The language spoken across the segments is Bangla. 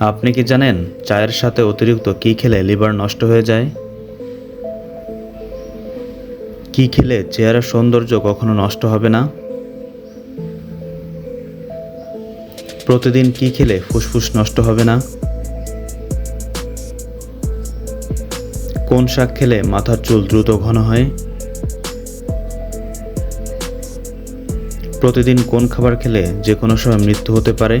আপনি কি জানেন চায়ের সাথে অতিরিক্ত কী খেলে লিভার নষ্ট হয়ে যায়? কী খেলে চেহারার সৌন্দর্য কখনো নষ্ট হবে না? প্রতিদিন কী খেলে ফুসফুস নষ্ট হবে না? কোন শাক খেলে মাথার চুল দ্রুত ঘন হয়? প্রতিদিন কোন খাবার খেলে যে কোনো সময় মৃত্যু হতে পারে?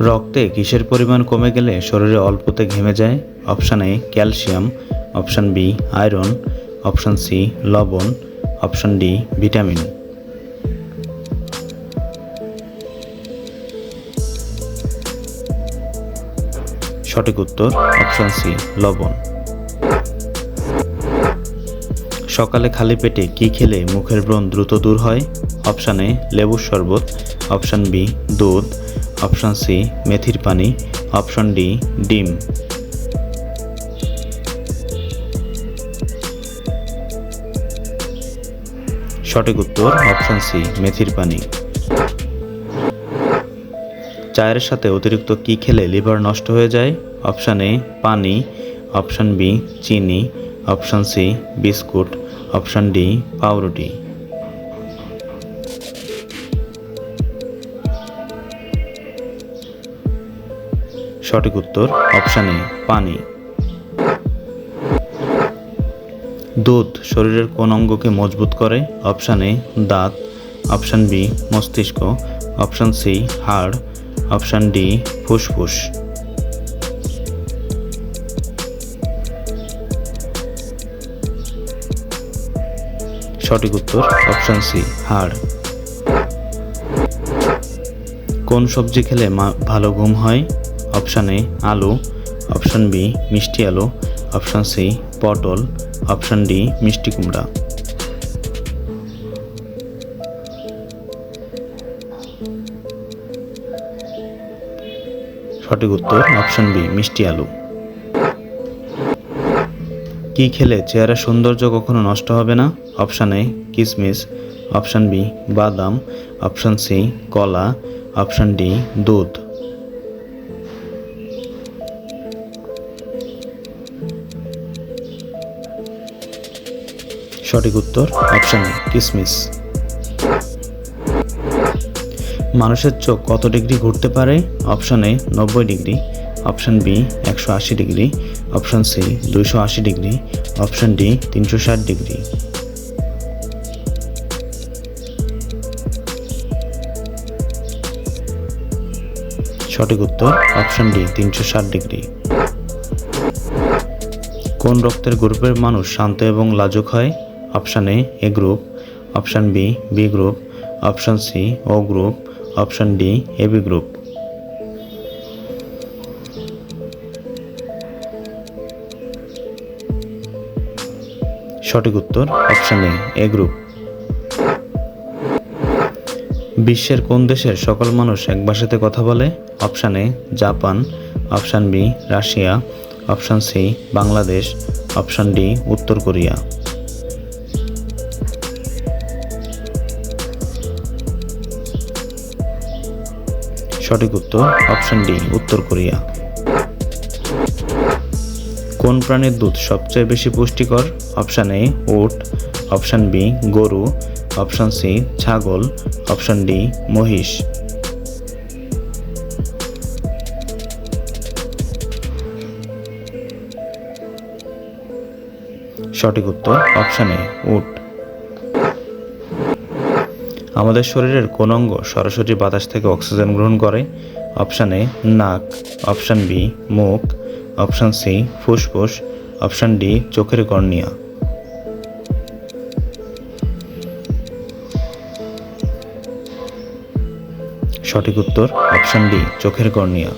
রক্তে কিসের পরিমাণ কমে গেলে শরীরে অল্পতে ঘেমে যায়? Option A calcium. Option B iron. Option C লবণ। Option D vitamin. সঠিক উত্তর, অপশান সি লবণ। সকালে খালি পেটে কি খেলে মুখের ব্রণ দ্রুত দূর হয়? অপশান এ, লেবুর শরবত। অপশান বি, দুধ। অপশান সি, মেথির পানি। অপশান ডি, ডিম। সঠিক উত্তর, অপশান সি, মেথির পানি। চায়ের সাথে অতিরিক্ত কি খেলে লিভার নষ্ট হয়ে যায়? অপশান এ, পানি। অপশান বি, চিনি। Option C, biscuit. Option D, পাউরুটি। সঠিক উত্তর, অপশান এ, পানি। দুধ শরীরের কোন অঙ্গকে মজবুত করে? অপশান এ, দাঁত। অপশান বি, মস্তিষ্ক। অপশান সি, হাড়। অপশান ডি, ফুসফুস। সঠিক উত্তর অপশান সি হাড়। কোন সবজি খেলে ভালো ঘুম হয়? অপশান এ আলু। অপশান বি মিষ্টি আলু। অপশান সি পটল। অপশান ডি মিষ্টি কুমড়া। সঠিক উত্তর অপশান বি মিষ্টি আলু। কি খেলে চেহারা সৌন্দর্য কখনো নষ্ট হবে না? অপশান এ কিশমিশ অপশান বি বাদাম। অপশান সি কলা। অপশান ডি দুধ। সঠিক উত্তর, অপশান এ কিশমিশ মানুষের চোখ কত ডিগ্রি ঘুরতে পারে? অপশান এ নব্বই ডিগ্রি। অপশান বি একশো আশি ডিগ্রি, অপশান সি দুইশো আশি ডিগ্রি, অপশান ডি তিনশো ষাট ডিগ্রি। সঠিক উত্তর অপশান ডি তিনশো ষাট ডিগ্রি। কোন রক্তের গ্রুপের মানুষ শান্ত এবং লাজুক হয়? Option A A group, option B B group, option C, O group, option D AB group. সঠিক উত্তর অপশন এ এ গ্রুপ বিশ্বের কোন দেশের সকল মানুষ এক ভাষাতে কথা বলে? Option A, Japan. Option B, Russia. Option C, Bangladesh. Option D, উত্তর কোরিয়া। সঠিক উত্তর অপশান ডি, উত্তর কোরিয়া। কোন প্রাণীর দুধ সবচেয়ে বেশি পুষ্টিকর? অপশান এ উট। অপশান বি গরু। অপশান সি ছাগল। অপশান ডি মহিষ। সঠিক উত্তর, অপশান এ উট। আমাদের শরীরের কোন অঙ্গ সরাসরি বাতাস থেকে অক্সিজেন গ্রহণ করে? অপশান এ নাক। অপশান বি মুখ। অপশান সি, ফুসফুস, অপশান ডি, চোখের কর্নিয়া। সঠিক উত্তর, অপশান ডি, চোখের কর্নিয়া।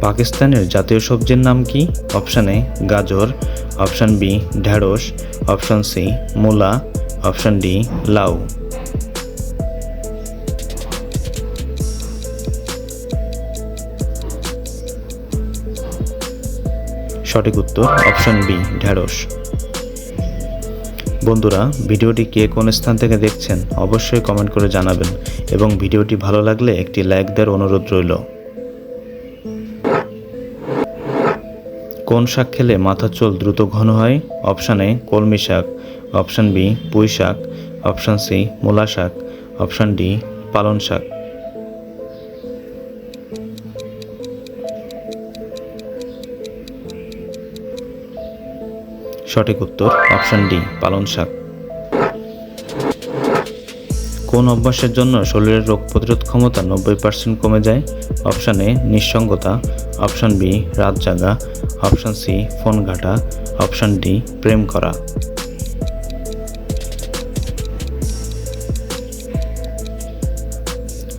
পাকিস্তানের জাতীয় সবজির নাম কি? অপশান এ, গাজর, অপশান বি, ঢেঁড়স, অপশান সি, মূলা, অপশান ডি, লাউ। সঠিক উত্তর অপশন বি, ঢেঁড়স। বন্ধুরা, ভিডিওটি কে কোন স্থান থেকে দেখছেন অবশ্যই কমেন্ট করে জানাবেন এবং ভিডিওটি ভালো লাগলে একটি লাইক দেওয়ার অনুরোধ রইল। কোন শাক খেলে মাথার চুল দ্রুত ঘন হয়? অপশান এ, কলমি শাক। অপশান বি, পুঁই শাক। অপশান সি, মূলা শাক। অপশান ডি, পালন শাক। সঠিক উত্তর অপশন ডি পালন শাক। কোন অভ্যাসের জন্য শরীরের রোগ প্রতিরোধ ক্ষমতা নব্বই পার্সেন্ট কমে যায়? অপশান এ, নিঃসঙ্গতা। অপশান বি, রাত জাগা। অপশান সি, ফোন ঘাটা। অপশান ডি, প্রেম করা।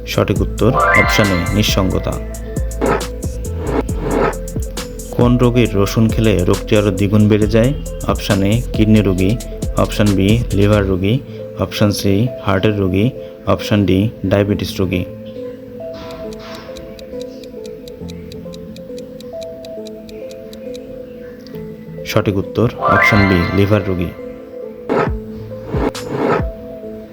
সঠিক উত্তর অপশান এ, নিঃসঙ্গতা। কোন রোগীর রসুন খেলে রোগটি আরও দ্বিগুণ বেড়ে যায়? অপশান এ কিডনি রোগী। অপশান বি লিভার রোগী। অপশান সি হার্টের রোগী। অপশান ডি ডায়াবেটিস রোগী। সঠিক উত্তর, অপশান বি লিভার রোগী।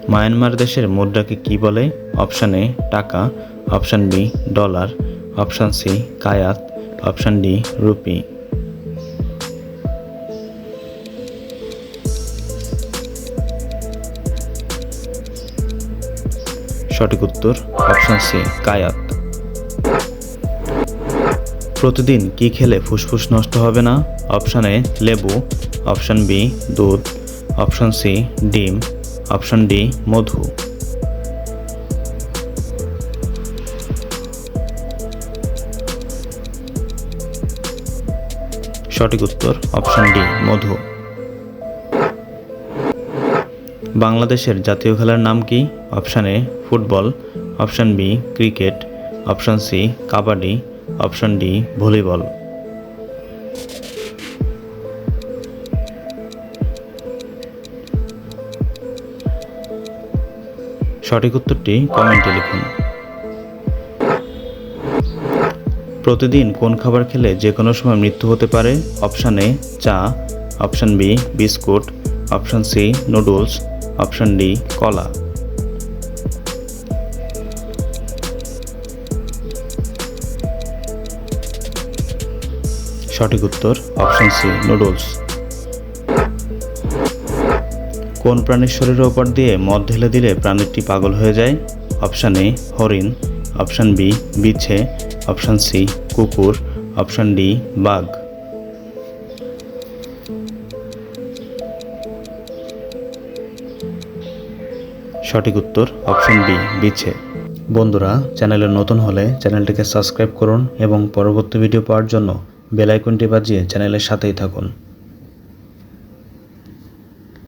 মায়ানমার দেশের মুদ্রাকে কি বলে? অপশান এ টাকা। Option B dollar. Option C kyat. Option D, rupee. সঠিক উত্তর, অপশান সি, কায়াত। প্রতিদিন কি খেলে ফুসফুস নষ্ট হবে না? অপশান এ, লেবু। অপশান বি, দুধ। অপশান সি, ডিম। অপশান ডি, মধু। সঠিক উত্তর অপশন ডি, মধু। বাংলাদেশের জাতীয় খেলার নাম কি? Option A, football. Option B, cricket. Option C, kabaddi. Option D, volleyball. সঠিক উত্তরটি কমেন্টে লিখুন। প্রতিদিন কোন খাবার খেলে যে কোনো সময় মৃত্যু হতে পারে? অপশান এ, চা। Option B, biscuit. Option C, noodles. Option D, কলা। সঠিক উত্তর, অপশান সি, নুডলস। কোন প্রাণীর শরীরের ওপর দিয়ে মদ ঢেলে দিলে প্রাণীটি পাগল হয়ে যায়? অপশান এ, হরিণ। অপশান বি, বিছে। অপশান সি, কুকুর, অপশান ডি, বাঘ। সঠিক উত্তর অপশন ডি বিছে বন্ধুরা, চ্যানেলে নতুন হলে চ্যানেলটিকে সাবস্ক্রাইব করুন এবং পরবর্তী ভিডিও পাওয়ার জন্য বেল আইকনটি বাজিয়ে চ্যানেলের সাথেই থাকুন।